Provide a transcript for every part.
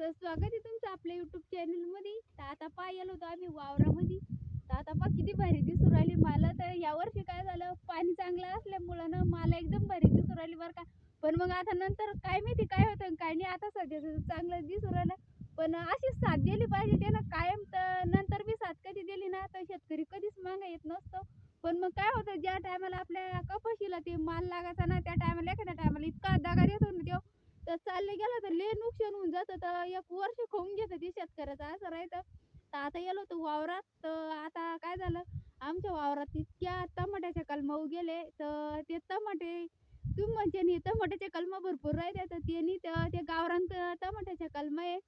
तर स्वागत आहे तुमचं आपल्या युट्यूब चॅनलमध्ये तर आता पाहिलं होतो आम्ही वावरामध्ये. तर आता पा किती भारी दिसून राहिली मला. तर या वर्षी काय झालं पाणी चांगलं असल्यामुळं ना मला एकदम भारी दिसून राहिली बरं का. पण मग आता नंतर काय माहिती काय होतं काय नाही आता सध्या चांगलं दिसून राहिलं. पण अशी साथ दिली पाहिजे त्यानं. कायम तर नंतर बी साथ कधी दिली ना तर शेतकरी कधीच मागा येत नसतो. पण मग काय होतं ज्या टायमाला आपल्या कपाशीला ते माल लागायचा ना त्या टायमाला एखाद्या टायमाला इतका दगा येतो ना तो तर चाललं गेलं तर ले नुकसान होऊन जातं. तर एक वर्ष खाऊन घेतं ते शेतकऱ्याचं. असं राहतं तर आता गेलो होतो वावरात. तर आता काय झालं? आमच्या वावरात इतक्या टमाट्याच्या कलमा गेले. तर ते टमाटे तुम्ही म्हणजे नाही टमाट्याच्या कलमा भरपूर राहते तर त्यांनी त्या गावरान टमाट्याच्या कलमा आहे.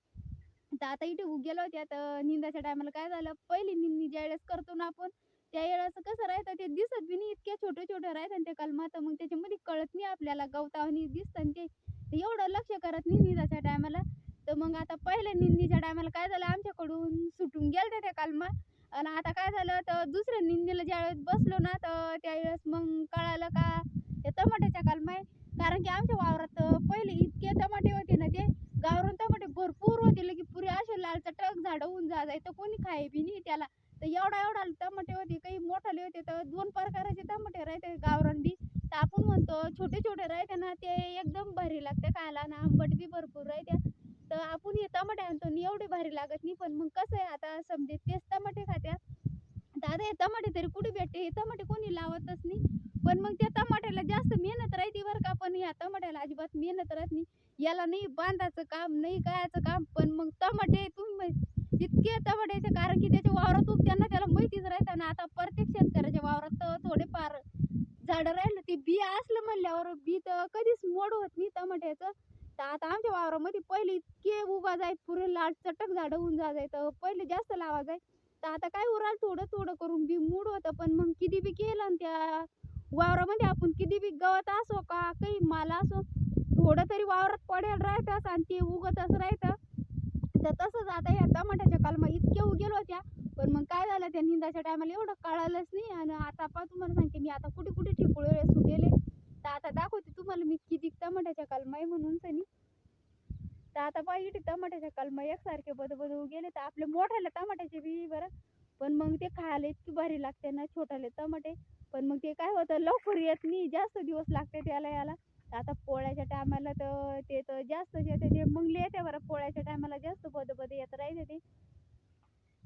तर आता इथे उगेलो होत्या तर निंदाच्या टायमाला काय झालं? पहिली निंदी ज्या वेळेस करतो ना आपण त्या वेळेस कसं राहतं ते दिसत बी नाही. इतक्या छोटे छोटे राहतात ते कलमा. तर मग त्याच्यामध्ये कळत नाही आपल्याला. गवतावणी दिसतं ते. तर एवढं लक्ष करत नाही टायमाला. तर मग आता पहिल्या निंदीच्या टायमाला काय झालं? आमच्याकडून सुटून गेलं त्या कलमा. आणि आता काय झालं? तर दुसऱ्या निंदीला ज्यावेळेस बसलो ना तर त्यावेळेस मग कळालं का ते टमाट्याच्या कलमा आहे. कारण की आमच्या वावरात पहिले इतके टमाटे होते ना ते गावरान टमाटे भरपूर होते. लगे पुरे असे लाल चटक झाडं होऊन जाय तर कोणी खाय बी नाही त्याला. तर एवढा एवढा टमाटे होते काही मोठाले होते तर दोन प्रकाराचे टमाटे राहते गावरान बी. तर आपण म्हणतो छोटे छोटे राहते ना ते एकदम भारी लागते खायला. ना आंबट बी भरपूर राहते तर आपण हे टमाटे आणतो आणि एवढे भारी लागत नाही. पण मग कसं आहे आता समजे तेच टमाटे खात्या दादा हे टमाटे तरी कुठे भेटते? हे टमाटे कोणी लावतच नाही. पण मग त्या टमाट्याला जास्त मेहनत राहते बरं का. पण ह्या टमाट्याला अजिबात मेहनत राहत नाही. याला नाही बांधायचं काम नाही गायचं काम. पण मग टमाटे तुम्ही इतके टमाट्याचे कारण की त्याच्या वावरात उगत्यांना त्याला माहितीच राहतं ना. आता प्रत्येक शेतकऱ्याच्या वावरात तर थोडेफार झाडं राहिले असलं म्हणल्यावर बी तर कधीच मोड होत नाही टमाट्याचं. तर आता आमच्या वावरामध्ये पहिले इतके उभा जाय पुरे लाल चटक झाडं होऊन जाय तर पहिले जास्त लावा जाय तर आता काय उराल थोडं थोडं करून बी मूड होतं. पण मग किती बी केलं आणि त्या वावरामध्ये आपण किती बी गवत असो का काही माल असो थोडं तरी वावरात पडेल राहतं आणि ते उगतच राहतं. तर तसंच आता या टमाट्याच्या कलमा इतक्या उगेल होत्या. पण मग काय झालं त्या निंदाच्या टायमाला एवढं कळालंच नाही आणि आता पा तुम्हाला सांगते मी आता कुठे कुठे ठिकुळे सुटेले. तर आता दाखवते तुम्हाला मी किती टमाट्याच्या कलमा आहे म्हणून सनी. तर आता पा इथे टमाट्याच्या कलमा एकसारखे बद बद गेले. तर आपले मोठ्याला टमाट्याचे बी बरं. पण मग ते खायला इतकी भारी लागते ना छोट्याले टमाटे. पण मग ते काय होतं लवकर येत नाही जास्त दिवस लागते त्याला याला आता पोळ्याच्या टायमाला तर ते तर जास्त येते ते मग येते बरं. पोळ्याच्या टायमाला जास्त बद बद येत राहते ते.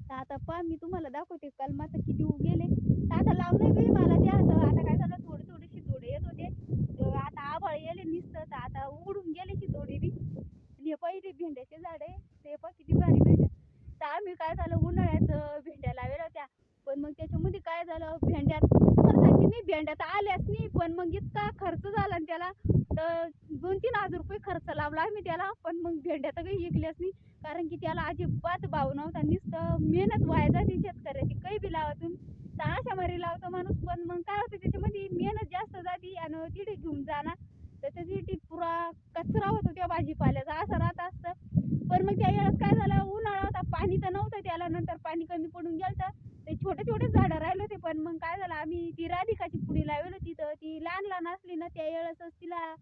तर आता पहा मी तुम्हाला दाखवते. कलमा तर किती गेले तर आता लावलं बी मला ते आता आता काय झालं? थोडे थोडे शितोडे येत होते. आता आभाळ येले निसतं. तर आता उघडून गेले शितोडी बी. आणि हे पहिले भेंड्याचे झाड आहे. ते पण किती भारी भेंड्या तर आम्ही काय झालं? उन्हाळ्यात भेंड्या लावेल होत्या. पण मग त्याच्यामध्ये काय झालं? भेंड्यात तुम्हाला भेंड्या मी भेंड्यात आल्याच नाही पण मग इतका खर्च झाला ना त्याला. तर दोन तीन हजार रुपये खर्च लावला आम्ही त्याला पण मग भेंड्या तर काही विकल्याच नाही. कारण की त्याला अजिबात भाव नव्हता नुसतं मेहनत व्हाय जाते शेतकऱ्याची काही बी लावा तुम्ही. तर अशा मारी लावतो माणूस पण मग काय होतं त्याच्यामध्ये मेहनत जास्त जाते आणि तिथे घेऊन जाणार तर त्याची पुरा कचरा होतो त्या भाजीपाल्याचा असं राहत असतं. पण मग त्या वेळेस काय झालं उन्हाळा होता पाणी तर नव्हतं त्याला नंतर पाणी कमी पडून गेलं ते छोटे छोटे झाडं राहिले होते पण मग काय झालं आम्ही ती राधिकाची पुडी लावली होती तर ती लहान लहान असली ना त्या वेळेसच तिला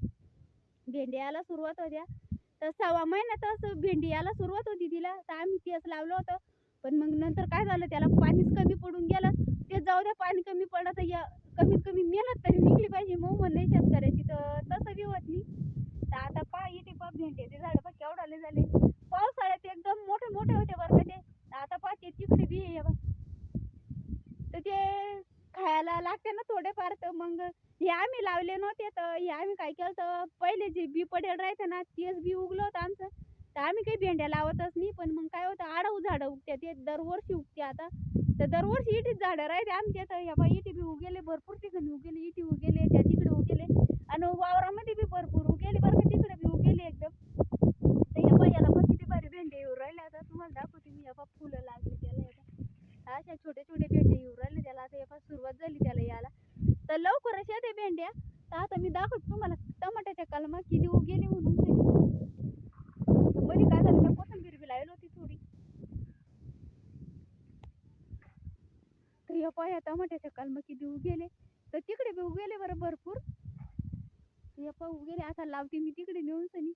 भेंडी यायला सुरुवात होत्या. तर सव्वा महिन्यातच भेंडी यायला सुरुवात होती तिला. तर आम्ही तेच लावलं होतं. पण मग नंतर काय झालं त्याला पाणीच कमी पडून गेलं. ते जाऊ द्या पाणी कमी पडलं तर या कमीत कमी मेहनत तरी निघली पाहिजे. मग म्हणणे शेतकऱ्याची तर तसं बी होत नाही. तर आता पा येते पा भेंड्याचे झाडं पा केवढाले झाले. पावसाळ्यात एकदम मोठे मोठे होते बरं का ते. आता पा ते तिकडे बी आहे बा तर ते खायला लागते ना थोडेफार. तर मग हे आम्ही लावले नव्हते तर हे आम्ही काय केलं तर पहिले जे बी पडेल राहते ना तेच बी उगलं होतं आमचं. तर आम्ही काही भेंड्या लावतच नाही पण मग काय होतं आडऊ झाडं उगते ते दरवर्षी उगते आता. तर दरवर्षी इटीच झाडं राहते आमच्या तर ह्या बा इटी बी उगेले भरपूर ठिकाणी उगेले इटी उगेले त्या तिकडे उगेले आणि वावरामध्ये बी भरपूर उगेले बरं का तिकडे बी उगेले एकदम. तर ह्या बा याला पण किती भारी भेंडे येऊ राहिले आता. तुम्हाला दाखवते मी ह्या फुलं लागले त्याला. अशा छोटे छोटे भेंडे येऊ राहिले त्याला. आता ह्या सुरुवात झाली त्याला याला तर लवकरच येते भेंड्या. तर आता मी दाखवत तुम्हाला टमाट्याच्या कलमा किती गेली म्हणून. बरी काय झालं का कोथंबीर बी लावली होती थोडी. तर या पाया टमाट्याच्या कलमा किती उगेले तर तिकडे बी उगेले बरं भरपूर. या पा उगेले आता लावते मी तिकडे नेऊन सनी.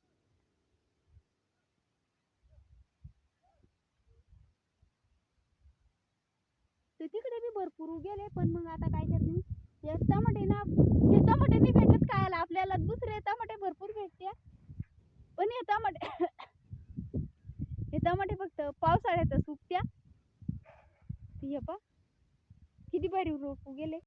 तर तिकडे बी भरपूर उगेले पण मग आता काय करते मी टमाटे ना हे टमाटे नाही भेटत खायला आपल्याला दुसरे टमाटे भरपूर भेटते. पण हे टमाटे हे टमाटे फक्त पावसाळ्यात सुकत्या हे पा किती भारी रोप गेले